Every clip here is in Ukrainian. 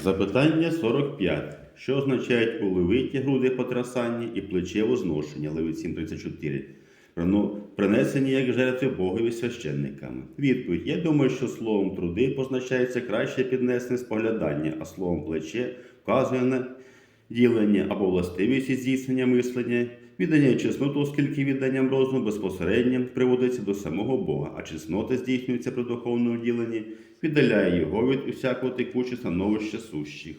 Запитання 45. Що означають у левиті груди потрясання і плече зношення? Левит 7.34. Прино- Принесені як жертви Богові священниками. Відповідь. Я думаю, що словом труди позначається краще піднесене споглядання, а словом плече вказує на ділення або властивість здійснення мислення, віддання чесноту, оскільки відданням розуму безпосередньо приводиться до самого Бога, а чеснота здійснюється при духовному діленні, віддаляє його від усякого текучого становища сущих.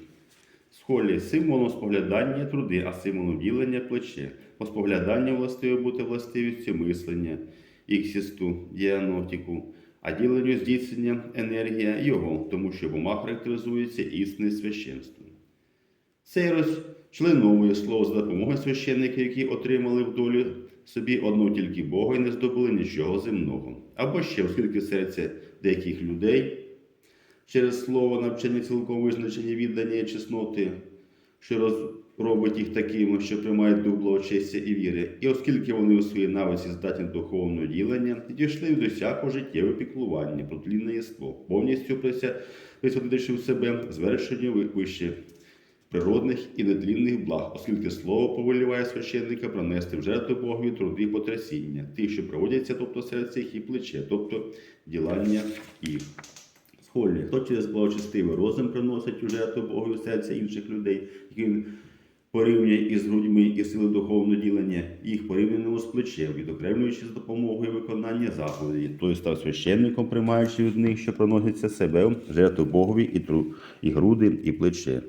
Схолі символом споглядання труди, а символом ділення плече. По спогляданню властиво бути властивістю мислення, іксісту, діанотіку, а діленню здійснення енергія його, тому що обома характеризується істинне священство. Цей розчленовує слово за допомогою священників, які отримали в долі собі одну тільки Бога і не здобули нічого земного. Або ще, оскільки серце деяких людей через слово навчання цілком визначення віддання і чесноти, що робить їх такими, що приймають дух благочестя і віри, і оскільки вони у своїй навиці здатні духовного ділення, дійшли від усякого життєвого піклування про тлінне єство, повністю присвятивши в себе звершенню ви- вище природних і нетлінних благ, оскільки слово повеліває священника пронести в жертву Богові труди потрясіння, тих, що проводяться, тобто серце їх і плече, тобто ділання їх. Схольні, хто через благочестивий розум приносить у жертву Богові серця інших людей, які він порівнює із грудьми і сили духовного ділення, їх порівняно з плечем, відокремлюючи з допомогою виконання заповіді. Той став священником, приймаючи від них, що проноситься себе, жертву Богові і, тру, і груди, і плече.